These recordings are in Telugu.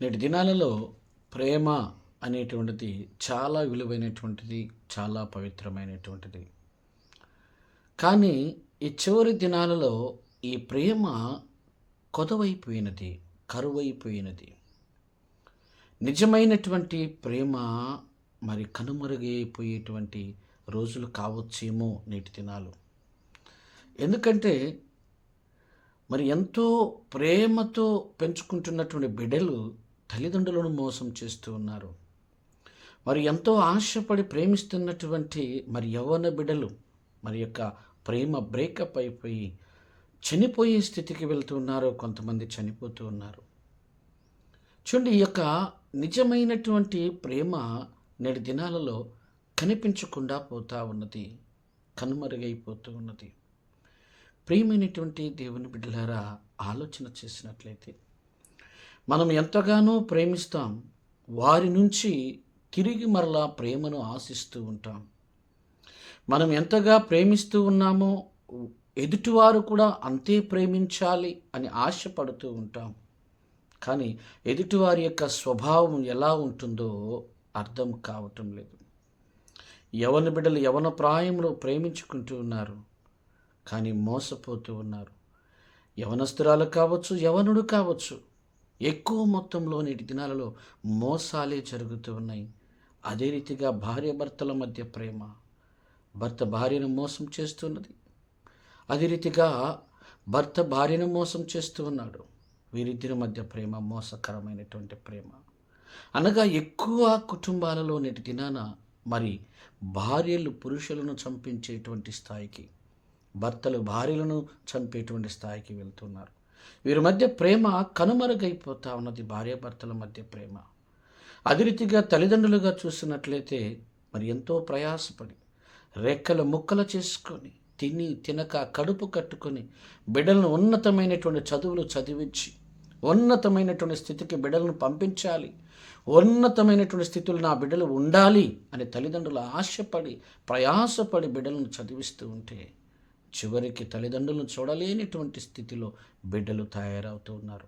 నేటి దినాలలో ప్రేమ అనేటువంటిది చాలా విలువైనటువంటిది చాలా పవిత్రమైనటువంటిది. కానీ ఈ చివరి దినాలలో ఈ ప్రేమ కొదవైపోయినది కరువైపోయినది. నిజమైనటువంటి ప్రేమ మరి కనుమరుగైపోయేటువంటి రోజులు కావచ్చేమో నేటి దినాలు. ఎందుకంటే మరి ఎంతో ప్రేమతో పెంచుకుంటున్నటువంటి బిడ్డలు తల్లిదండ్రులను మోసం చేస్తూ ఉన్నారు. మరి ఎంతో ఆశపడి ప్రేమిస్తున్నటువంటి మరి యవ్వన బిడ్డలు మరి యొక్క ప్రేమ బ్రేకప్ అయిపోయి చనిపోయే స్థితికి వెళ్తున్నారు కొంతమంది చనిపోతూ ఉన్నారు. చూడండి ఈ యొక్క నిజమైనటువంటి ప్రేమ నేటి దినాలలో కనిపించకుండా పోతా ఉన్నది కనుమరుగైపోతూ ఉన్నది. ప్రియమైనటువంటి దేవుని బిడ్డలారా ఆలోచన చేసినట్లయితే మనం ఎంతగానో ప్రేమిస్తాం వారి నుంచి తిరిగి మరలా ప్రేమను ఆశిస్తూ ఉంటాం. మనం ఎంతగా ప్రేమిస్తూ ఉన్నామో ఎదుటివారు కూడా అంతే ప్రేమించాలి అని ఆశపడుతూ ఉంటాం. కానీ ఎదుటివారి యొక్క స్వభావం ఎలా ఉంటుందో అర్థం కావటం లేదు. యవన బిడ్డలు యవన ప్రాయంలో ప్రేమించుకుంటూ ఉన్నారు కానీ మోసపోతూ ఉన్నారు. యవనస్తురాలు కావచ్చు యవనుడు కావచ్చు ఎక్కువ మొత్తంలో నేటి దినాలలో మోసాలే జరుగుతూ ఉన్నాయి. అదే రీతిగా భార్య భర్తల మధ్య ప్రేమ. భర్త భార్యను మోసం చేస్తున్నది అదే రీతిగా భర్త భార్యను మోసం చేస్తూ ఉన్నాడు. వీరిద్దరి మధ్య ప్రేమ మోసకరమైనటువంటి ప్రేమ. అనగా ఎక్కువ కుటుంబాలలో నేటి దినాన మరి భార్యలు పురుషులను చంపించేటువంటి స్థాయికి భర్తలు భార్యలను చంపేటువంటి స్థాయికి వెళ్తున్నారు. వీరి మధ్య ప్రేమ కనుమరుగైపోతా ఉన్నది భార్యాభర్తల మధ్య ప్రేమ. అదే రీతిగా తల్లిదండ్రులుగా చూసినట్లయితే మరి ఎంతో ప్రయాసపడి రెక్కలు ముక్కలు చేసుకొని తిని తినక కడుపు కట్టుకొని బిడ్డలను ఉన్నతమైనటువంటి చదువులు చదివించి ఉన్నతమైనటువంటి స్థితికి బిడ్డలను పంపించాలి ఉన్నతమైనటువంటి స్థితిలో నా బిడ్డలు ఉండాలి అని తల్లిదండ్రులు ఆశపడి ప్రయాసపడి బిడ్డలను చదివిస్తూ ఉంటే చివరికి తల్లిదండ్రులను చూడలేనిటువంటి స్థితిలో బిడ్డలు తయారవుతూ ఉన్నారు.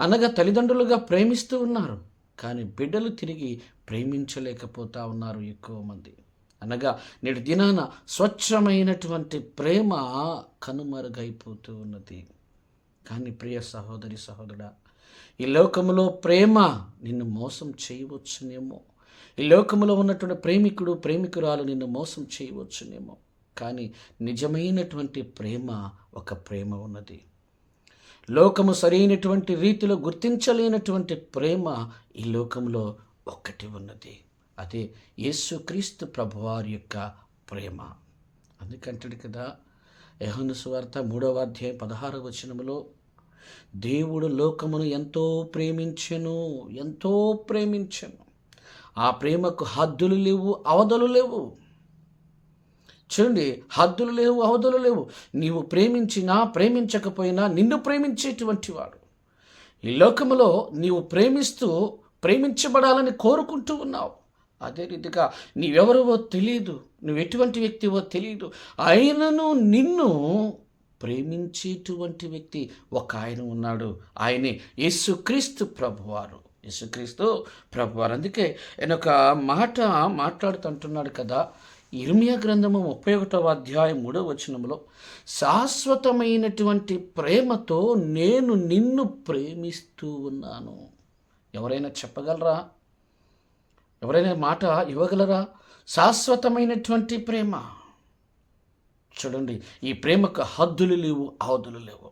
అనగా తల్లిదండ్రులుగా ప్రేమిస్తూ ఉన్నారు కానీ బిడ్డలు తిరిగి ప్రేమించలేకపోతా ఉన్నారు ఎక్కువ మంది. అనగా నేటి దినాన స్వచ్ఛమైనటువంటి ప్రేమ కనుమరుగైపోతూ ఉన్నది. కానీ ప్రియ సహోదరి సహోదరుడా ఈ లోకములో ప్రేమ నిన్ను మోసం చేయవచ్చునేమో? ఈ లోకంలో ఉన్నటువంటి ప్రేమికుడు ప్రేమికురాలు నిన్ను మోసం చేయవచ్చునేమో? కానీ నిజమైనటువంటి ప్రేమ ఒక ప్రేమ ఉన్నది. లోకము సరైనటువంటి రీతిలో గుర్తించలేనటువంటి ప్రేమ ఈ లోకంలో ఒక్కటి ఉన్నది. అదే యేసుక్రీస్తు ప్రభువారి యొక్క ప్రేమ. అందుకంటాడు కదా యహను సువార్త మూడవ అధ్యాయం పదహార వచనములో దేవుడు లోకమును ఎంతో ప్రేమించెను ఎంతో ప్రేమించెను. ఆ ప్రేమకు హద్దులు లేవు అవధులు లేవు. చూడండి హద్దులు లేవు అవధులు లేవు. నీవు ప్రేమించినా ప్రేమించకపోయినా నిన్ను ప్రేమించేటువంటి వాడు. ఈ లోకములో నీవు ప్రేమిస్తూ ప్రేమించబడాలని కోరుకుంటూ ఉన్నావు. అదే రీతిగా నీవెవరవో తెలియదు నువ్వు ఎటువంటి వ్యక్తివో తెలియదు ఆయనను నిన్ను ప్రేమించేటువంటి వ్యక్తి ఒక ఆయన ఉన్నాడు. ఆయనే యేసుక్రీస్తు ప్రభువారు. యేసుక్రీస్తు ప్రభువారు. అందుకే ఆయన ఒక మాట మాట్లాడుతుంటున్నాడు కదా ఇర్మియా గ్రంథము ముప్పై ఒకటవ అధ్యాయం మూడవ వచనంలో శాశ్వతమైనటువంటి ప్రేమతో నేను నిన్ను ప్రేమిస్తూ ఉన్నాను. ఎవరైనా చెప్పగలరా? ఎవరైనా మాట ఇవ్వగలరా? శాశ్వతమైనటువంటి ప్రేమ. చూడండి ఈ ప్రేమకు హద్దులు లేవు అవధులు లేవు.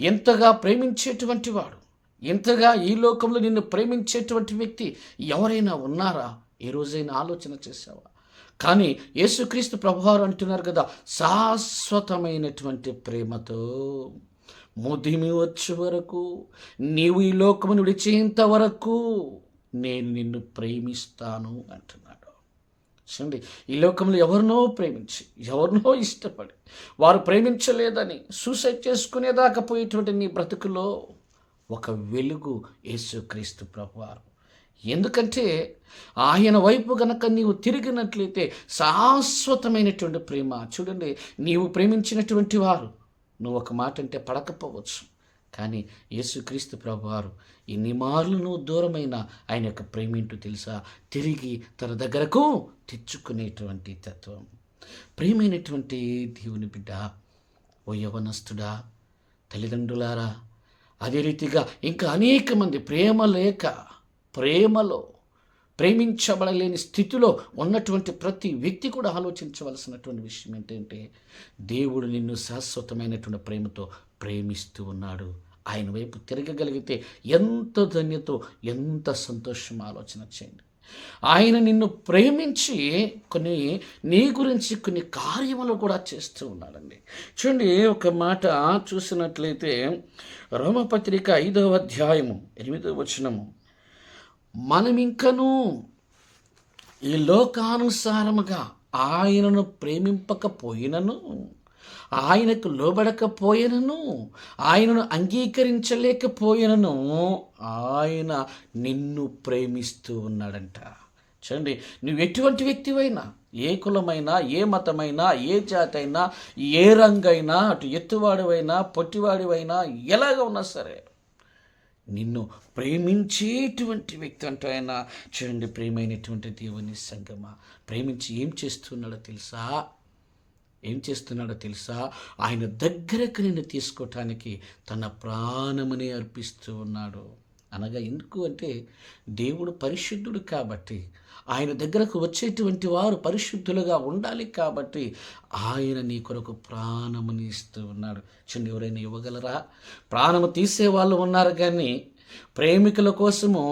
ఎంతగా ప్రేమించేటువంటి వాడు ఎంతగా ఈ లోకంలో నిన్ను ప్రేమించేటువంటి వ్యక్తి ఎవరైనా ఉన్నారా? ఏ రోజైనా ఆలోచన చేసావా కానీ యేసుక్రీస్తు ప్రభువారు అంటున్నారు కదా శాశ్వతమైనటువంటి ప్రేమతో ముదిమి వచ్చే వరకు నీవు ఈ లోకమును విడిచేంత వరకు నేను నిన్ను ప్రేమిస్తాను అంటున్నాడు. చూడండి ఈ లోకంలో ఎవరినో ప్రేమించి ఎవరినో ఇష్టపడి వారు ప్రేమించలేదని సూసైడ్ చేసుకునేదాకా పోయేటువంటి నీ బ్రతుకులో ఒక వెలుగు యేసుక్రీస్తు ప్రభువారు ఎందుకంటే ఆయన వైపు గనక నీవు తిరిగినట్లయితే శాశ్వతమైనటువంటి ప్రేమ. చూడండి నీవు ప్రేమించినటువంటి వారు నువ్వు ఒక మాట అంటే పడకపోవచ్చు. కానీ యేసుక్రీస్తు ప్రభువారు ఎన్ని మార్లు నువ్వు దూరమైన ఆయన యొక్క ప్రేమేంటో తెలుసా? తిరిగి తన దగ్గరకు తెచ్చుకునేటువంటి తత్వం. ప్రేమైనటువంటి దేవుని బిడ్డ ఓ యవనస్తుడా తల్లిదండ్రులారా అదే రీతిగా ఇంకా అనేక మంది ప్రేమ లేక ప్రేమలో ప్రేమించబడలేని స్థితిలో ఉన్నటువంటి ప్రతి వ్యక్తి కూడా ఆలోచించవలసినటువంటి విషయం ఏంటంటే దేవుడు నిన్ను శాశ్వతమైనటువంటి ప్రేమతో ప్రేమిస్తూ ఉన్నాడు. ఆయన వైపు తిరగగలిగితే ఎంత ధన్యతో ఎంత సంతోషం ఆలోచన చేయండి. ఆయన నిన్ను ప్రేమించి కొన్ని నీ గురించి కొన్ని కార్యములు కూడా చేస్తూ ఉన్నాడండి. చూడండి ఒక మాట చూసినట్లయితే రోమపత్రిక ఐదవ అధ్యాయము ఎనిమిదవ వచనము. మనమింకను ఈ లోకానుసారముగా ఆయనను ప్రేమింపకపోయినను ఆయనకు లోబడకపోయినను ఆయనను అంగీకరించలేకపోయినను ఆయన నిన్ను ప్రేమిస్తూ ఉన్నాడంట. చూడండి నువ్వు ఎటువంటి వ్యక్తివైనా ఏ కులమైనా ఏ మతమైనా ఏ జాతి అయినా ఏ రంగైనా అటు ఎత్తువాడివైనా పొట్టివాడివైనా ఎలాగ ఉన్నా సరే నిన్ను ప్రేమించేటువంటి వ్యక్తి అంటూ ఆయన చూడండి ప్రేమైనటువంటి దేవుని సంగమ? ప్రేమించి ఏం చేస్తున్నాడో తెలుసా? ఏం చేస్తున్నాడో తెలుసా? ఆయన దగ్గరకు నిన్ను తీసుకోవటానికి తన ప్రాణమని అర్పిస్తూ ఉన్నాడు. అనగా ఎందుకు అంటే దేవుడు పరిశుద్ధుడు కాబట్టి ఆయన దగ్గరకు వచ్చేటువంటి వారు పరిశుద్ధులుగా ఉండాలి కాబట్టి ఆయన నీ కొరకు ప్రాణముని ఇస్తూ ఉన్నాడు. చిన్న ఎవరైనా ఇవ్వగలరా? ప్రాణము తీసే వాళ్ళు ఉన్నారు కానీ ప్రేమికుల కోసము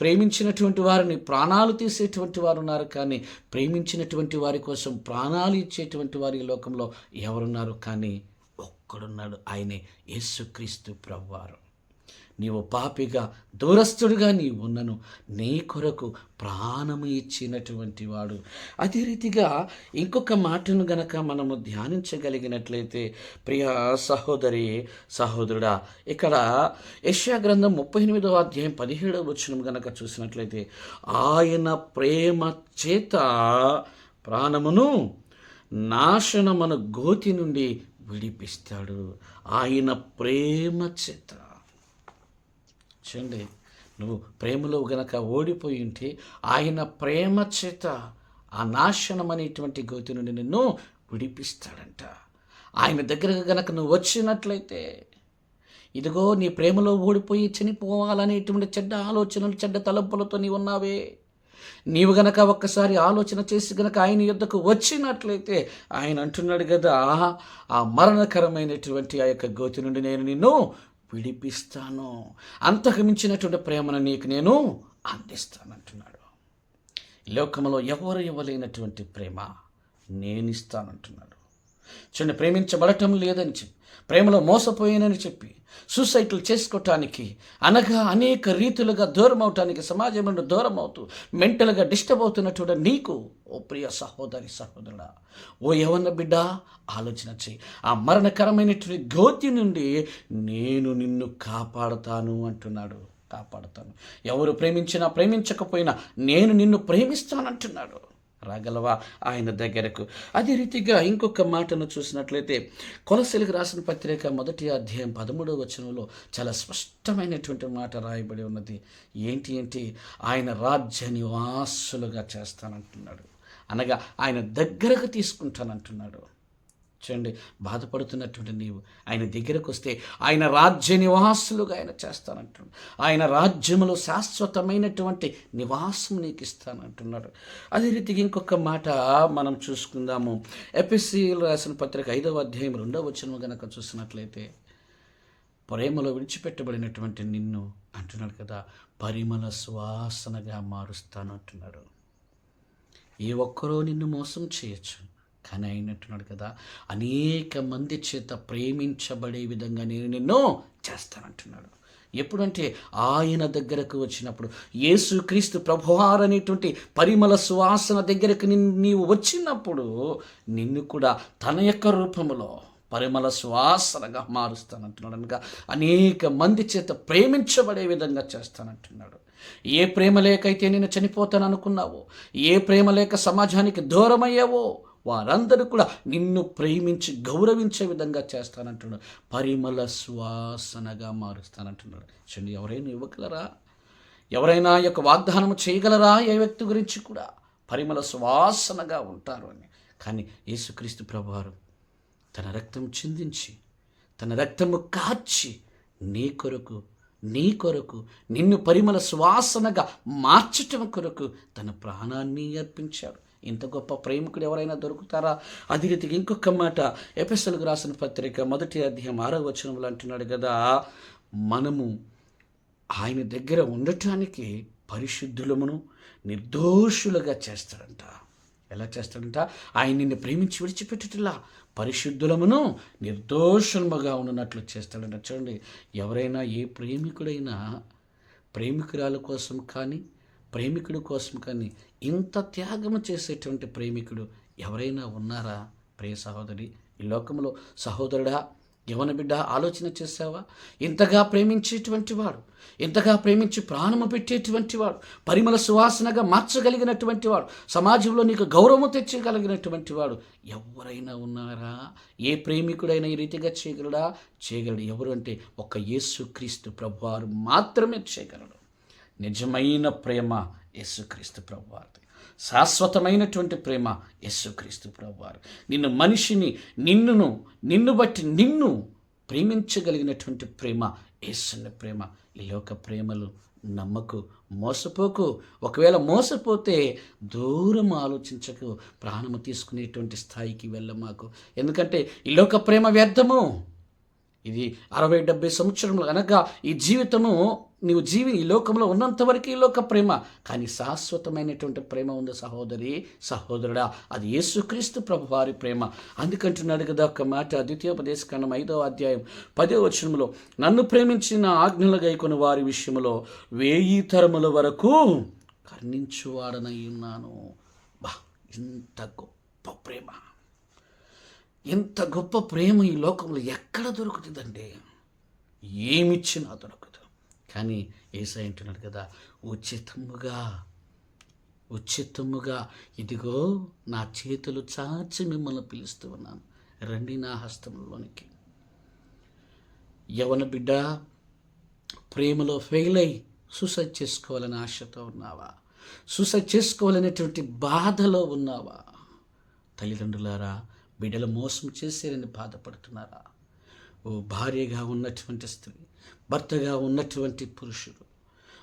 ప్రేమించినటువంటి వారిని ప్రాణాలు తీసేటువంటి వారు ఉన్నారు కానీ ప్రేమించినటువంటి వారి కోసం ప్రాణాలు ఇచ్చేటువంటి వారి లోకంలో ఎవరున్నారు కానీ ఒక్కడున్నాడు. ఆయనే యేసుక్రీస్తు ప్రభువారు. నీవు పాపిగా దూరస్తుడిగా నీ ఉన్నను. నీ కొరకు ప్రాణము ఇచ్చినటువంటి వాడు. అదే రీతిగా ఇంకొక మాటను గనక మనము ధ్యానించగలిగినట్లయితే ప్రియ సహోదరి సహోదరుడా ఇక్కడ యశ్యా గ్రంథం ముప్పై ఎనిమిదవ అధ్యాయం పదిహేడవ వచనం గనక చూసినట్లయితే ఆయన ప్రేమ చేత ప్రాణమును నాశనమను గోతి నుండి విడిపిస్తాడు. ఆయన ప్రేమ చేత. చూడండి. నువ్వు ప్రేమలో గనక ఓడిపోయి ఉంటే ఆయన ప్రేమ చేత ఆ నాశనం అనేటువంటి గోతి నుండి నిన్ను విడిపిస్తాడంట. ఆయన దగ్గరకు గనక నువ్వు వచ్చినట్లయితే ఇదిగో నీ ప్రేమలో ఓడిపోయి చనిపోవాలనేటువంటి చెడ్డ ఆలోచనలు చెడ్డ తలంపులతో నీ ఉన్నావే. నీవు గనక ఒక్కసారి ఆలోచన చేసి గనక ఆయన యుద్ధకు వచ్చినట్లయితే ఆయన అంటున్నాడు కదా ఆ మరణకరమైనటువంటి ఆ యొక్క గోతి నుండి నేను నిన్ను విడిపిస్తాను. అంతకమించినటువంటి ప్రేమను నీకు నేను అందిస్తానంటున్నాడు. ఈ లోకంలో ఎవరు ఇవ్వలేనటువంటి ప్రేమ నేనిస్తానంటున్నాడు. చూడండి ప్రేమించబడటం లేదని చెప్పి ప్రేమలో మోసపోయానని చెప్పి సూసైడ్లు చేసుకోవటానికి అనగా అనేక రీతులుగా దూరం అవటానికి సమాజం నుండి దూరం అవుతూ మెంటల్గా డిస్టర్బ్ అవుతున్నటువంటి నీకు ఓ ప్రియ సహోదరి సహోదరుడా ఓ యవన బిడ్డ ఆలోచన చెయ్యి ఆ మరణకరమైనటువంటి గోతి నుండి నేను నిన్ను కాపాడుతాను అంటున్నాడు కాపాడుతాను. ఎవరు ప్రేమించినా ప్రేమించకపోయినా నేను నిన్ను ప్రేమిస్తానంటున్నాడు. రాగలవా? ఆయన దగ్గరకు. అదే రీతిగా ఇంకొక మాటను చూసినట్లయితే కొలసెలకు రాసిన పత్రిక మొదటి అధ్యాయం పదమూడవ వచనంలో చాలా స్పష్టమైనటువంటి మాట రాయబడి ఉన్నది. ఏంటి ఏంటి ఆయన రాజ్య నివాసులుగా చేస్తానంటున్నాడు. అనగా ఆయన దగ్గరకు తీసుకుంటానంటున్నాడు. చూడండి బాధపడుతున్నటువంటి నీవు ఆయన దగ్గరకు వస్తే ఆయన రాజ్య నివాసులుగా ఆయన చేస్తానంటున్నాడు. ఆయన రాజ్యములో శాశ్వతమైనటువంటి నివాసం నీకు ఇస్తానంటున్నాడు. అదే రీతిగా ఇంకొక మాట మనం చూసుకుందాము. ఎపిసిలు రాసిన పత్రిక ఐదవ అధ్యాయం రెండవ వచనం గనక చూసినట్లయితే ప్రేమలో విడిచిపెట్టబడినటువంటి నిన్ను అంటున్నాడు కదా పరిమళ సువాసనగా మారుస్తాను అంటున్నాడు ఏ ఒక్కరో నిన్ను మోసం చేయొచ్చు. కానీ ఆయన అంటున్నాడు కదా. అనేక మంది చేత ప్రేమించబడే విధంగా నేను నిన్ను చేస్తానంటున్నాడు. ఎప్పుడంటే ఆయన దగ్గరకు వచ్చినప్పుడు యేసుక్రీస్తు ప్రభువారు అనేటువంటి పరిమళ సువాసన దగ్గరకు నిన్ను నీవు వచ్చినప్పుడు నిన్ను కూడా తన యొక్క రూపంలో పరిమళ సువాసనగా మారుస్తానంటున్నాడు అనగా అనేక మంది చేత ప్రేమించబడే విధంగా చేస్తానంటున్నాడు. ఏ ప్రేమ లేకైతే నేను చనిపోతాను అనుకున్నావో ఏ ప్రేమ లేక సమాజానికి దూరమయ్యావో వారందరూ కూడా నిన్ను ప్రేమించి గౌరవించే విధంగా చేస్తానంటున్నాడు. పరిమళ సువాసనగా మారుస్తానంటున్నాడు. చూడండి ఎవరైనా ఇవ్వగలరా? ఎవరైనా యొక్క వాగ్దానం చేయగలరా? ఏ వ్యక్తి గురించి కూడా పరిమళ సువాసనగా ఉంటారు అని. కానీ యేసుక్రీస్తు ప్రభువారు తన రక్తం చిందించి తన రక్తము కాచి నీ కొరకు నీ కొరకు నిన్ను పరిమళ సువాసనగా మార్చటం కొరకు తన ప్రాణాన్ని అర్పించాడు. ఇంత గొప్ప ప్రేమికుడు ఎవరైనా దొరుకుతారా? అది రీతికి ఇంకొక మాట ఎపిసోడ్కి రాసిన పత్రిక మొదటి అధ్యాయం ఆరో వచనంలో అంటున్నాడు కదా మనము ఆయన దగ్గర ఉండటానికి పరిశుద్ధులమును నిర్దోషులుగా చేస్తాడంట. ఎలా చేస్తాడంట? ఆయన నిన్ను ప్రేమించి విడిచిపెట్టుటలా పరిశుద్ధులమును నిర్దోషముగా ఉన్నట్లు చేస్తాడంట. చూడండి ఎవరైనా ఏ ప్రేమికుడైనా ప్రేమికురాల కోసం కానీ ప్రేమికుడి కోసం కానీ ఇంత త్యాగము చేసేటువంటి ప్రేమికుడు ఎవరైనా ఉన్నారా? ప్రియ సహోదరి ఈ లోకంలో సహోదరుడా యవన బిడ్డ ఆలోచన చేసావా ఇంతగా ప్రేమించేటువంటి వాడు ఇంతగా ప్రేమించి ప్రాణము పెట్టేటువంటి వాడు పరిమళ సువాసనగా మార్చగలిగినటువంటి వాడు సమాజంలో నీకు గౌరవము తెచ్చగలిగినటువంటి వాడు ఎవరైనా ఉన్నారా? ఏ ప్రేమికుడైనా ఈ రీతిగా చేయగలడా? చేయగలడు ఎవరు అంటే ఒక యేసుక్రీస్తు ప్రభువారు మాత్రమే చేయగలడు. నిజమైన ప్రేమ యేసుక్రీస్తు ప్రభువారిది. శాశ్వతమైనటువంటి ప్రేమ యేసుక్రీస్తు ప్రభువారు. నిన్ను మనిషిని నిన్నును నిన్ను బట్టి నిన్ను ప్రేమించగలిగినటువంటి ప్రేమ యేసున్న ప్రేమ. ఈ లోక ప్రేమలు నమ్మకు మోసపోకు. ఒకవేళ మోసపోతే దూరం ఆలోచించకు ప్రాణము తీసుకునేటువంటి స్థాయికి వెళ్ళమాకు. ఎందుకంటే ఈ లోక ప్రేమ వ్యర్థము. ఇది అరవై డెబ్బై సంవత్సరములు అనగా ఈ జీవితము నీవు జీవి ఈ లోకంలో ఉన్నంత వరకు ఈ లోక ప్రేమ. కానీ శాశ్వతమైనటువంటి ప్రేమ ఉంది సహోదరి సహోదరుడా. అది యేసుక్రీస్తు ప్రభు వారి ప్రేమ. అందుకంటున్నాడు కదా ఒక మాట ద్వితీయోపదేశకాండం ఐదవ అధ్యాయం పదో వచనంలో నన్ను ప్రేమించిన ఆజ్ఞలు గైకొని వారి విషయంలో వేయి తరముల వరకు కర్ణించువాడనై ఉన్నాను బా ఇంత గొప్ప ప్రేమ. ఇంత గొప్ప ప్రేమ ఈ లోకంలో ఎక్కడ దొరుకుతుందండి ఏమిచ్చినా దొరకదు. కానీ ఏసై అంటున్నాడు కదా ఉచితముగా ఉచితముగా ఇదిగో నా చేతులు చాచి మిమ్మల్ని పిలుస్తూ ఉన్నాను. రండి నా హస్తంలోనికి యవన బిడ్డ ప్రేమలో ఫెయిల్ అయి సూసైడ్ చేసుకోవాలని ఆశతో ఉన్నావా? సూసైడ్ చేసుకోవాలనేటువంటి బాధలో ఉన్నావా? తల్లిదండ్రులారా బిడ్డలు మోసం చేసేరని బాధపడుతున్నారా? ఓ భార్యగా ఉన్నటువంటి స్త్రీ భర్తగా ఉన్నటువంటి పురుషుడు.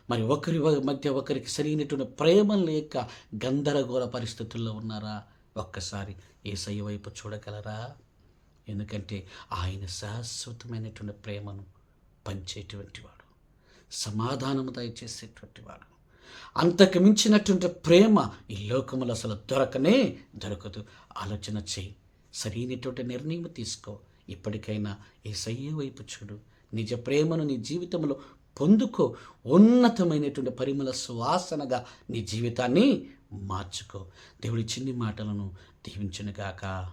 మరి ఒకరి మధ్య ఒకరికి సరైనటువంటి ప్రేమ లేక గందరగోళ పరిస్థితుల్లో ఉన్నారా? ఒక్కసారి ఏసయ్య వైపు చూడగలరా? ఎందుకంటే ఆయన శాశ్వతమైనటువంటి ప్రేమను పంచేటువంటి వాడు. సమాధానము దయచేసేటువంటి వాడు. అంతకు మించినటువంటి ప్రేమ ఈ లోకములు అసలు దొరకనే దొరకదు. ఆలోచన చేయి. సరైనటువంటి నిర్ణయం తీసుకో. ఇప్పటికైనా ఏసయ్య సయ్య వైపు చూడు. నిజ ప్రేమను నీ జీవితంలో పొందుకో. ఉన్నతమైనటువంటి పరిమళ సువాసనగా నీ జీవితాన్ని మార్చుకో. దేవుడి చిన్ని మాటలను దీవించునుగాక.